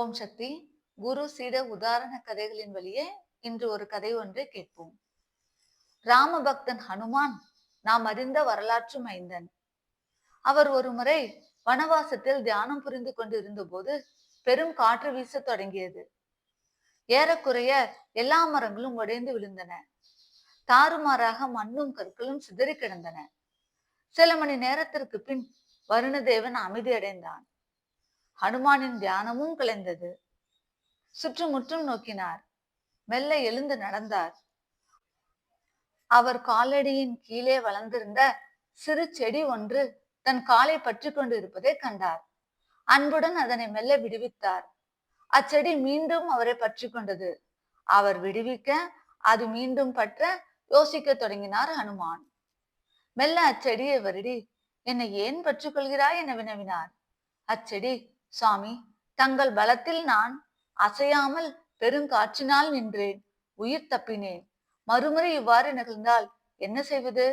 ஓம் சக்தி குரு சீட உதாரண கதைகளின் வழியே இன்று ஒரு கதை ஒன்றை கேட்போம். ராமபக்தன் ஹனுமான் நாம் அறிந்த வரலாற்று மைந்தன். அவர் ஒரு முறை வனவாசத்தில் தியானம் புரிந்து கொண்டு இருந்தபோது பெரும் காற்று வீச தொடங்கியது. ஏறக்குறைய எல்லா மரங்களும் உடைந்து விழுந்தன. தாறுமாறாக மண்ணும் கற்களும் சிதறி கிடந்தன சில மணி நேரத்திற்கு பின் வருணதேவன் அமைதியடைந்தான். ஹனுமானின் தியானமும் கலைந்தது சுற்றுமுற்றும் நோக்கினார். மெல்ல எழுந்து நடந்தார். அவர் காலடியின் கீழே வளர்ந்திருந்த சிறு செடி ஒன்று தன் காலை பற்றி கொண்டு இருப்பதை கண்டார். அன்புடன் அதனை மெல்ல விடுவித்தார். அச்செடி மீண்டும் அவரை பற்றி கொண்டது. அவர் விடுவிக்க அது மீண்டும் பற்ற யோசிக்க தொடங்கினார் ஹனுமான். மெல்ல அச்செடியை வருடி என்னை ஏன் பற்றிக் கொள்கிறாய்? என வினவினார். அச்செடி சுவாமி தங்கள் பலத்தில் நான் அசையாமல் பெருங்காற்றினால் நின்றேன் உயிர் தப்பினேன். மறுமுறை இவ்வாறு நிகழ்ந்தால் என்ன செய்வது?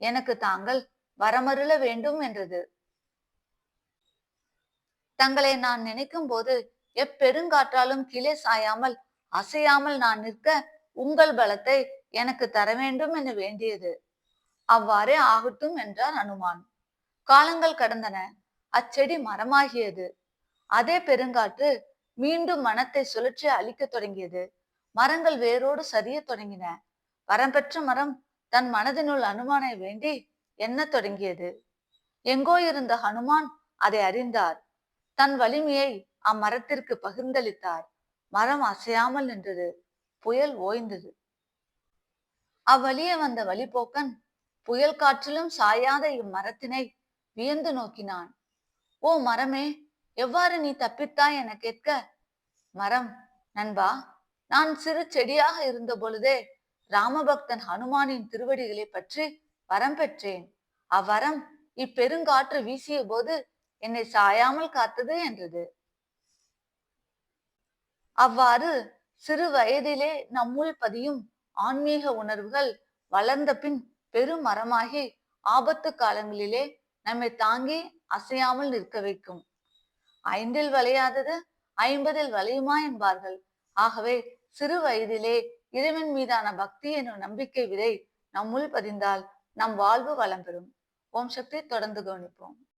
எனக்கு தாங்கள் வரமருள வேண்டும் என்றது. தங்களை நான் நினைக்கும் போது எப்பெருங்காற்றாலும் கீழே சாயாமல் அசையாமல் நான் நிற்க உங்கள் பலத்தை எனக்கு தர வேண்டும் என வேண்டியது. அவ்வாறே ஆகட்டும் என்றார் அனுமான். காலங்கள் கடந்தன. அச்செடி மரமாகியது. அதே பெருங்காற்று மீண்டும் மனத்தை சுழற்றி அழிக்க தொடங்கியது. மரங்கள் வேரோடு சரிய தொடங்கின. வரம்பெற்ற மரம் தன் மனதினுள் அனுமானை வேண்டி எண்ண தொடங்கியது. எங்கோ இருந்த ஹனுமான் அதை அறிந்தார். தன் வலிமையை அம்மரத்திற்கு பகிர்ந்தளித்தார். மரம் அசையாமல் நின்றது. புயல் ஓய்ந்தது. அவ்வழியே வந்த வழிபோக்கன் புயல் காற்றிலும் சாயாத இம்மரத்தினை வியந்து நோக்கினான். ஓ மரமே எவ்வாறு நீ தப்பித்தாய் என கேட்க மரம் நண்பா நான் சிறு செடியாக இருந்த பொழுதே ராமபக்தன் ஹனுமானின் திருவடிகளை பற்றி வரம் பெற்றேன். அவ்வரம் இப்பெருங்காற்று வீசிய போது என்னை சாயாமல் காத்தது என்றது. அவ்வாறு சிறு வயதிலே நம்முள் பதியும் ஆன்மீக உணர்வுகள் வளர்ந்த பின் பெரும் மரமாகி ஆபத்து காலங்களிலே நம்மை தாங்கி அசையாமல் நிற்க வைக்கும். ஐந்தில் வளையாதது ஐம்பதில் வளையுமா என்பார்கள். ஆகவே சிறு வயதிலே இறைவன் மீதான பக்தி எனும் நம்பிக்கை விதை நம்முள் பதிந்தால் நம் வாழ்வு வளம் பெறும். ஓம் சக்தி தொடர்ந்து கவனிப்போம்.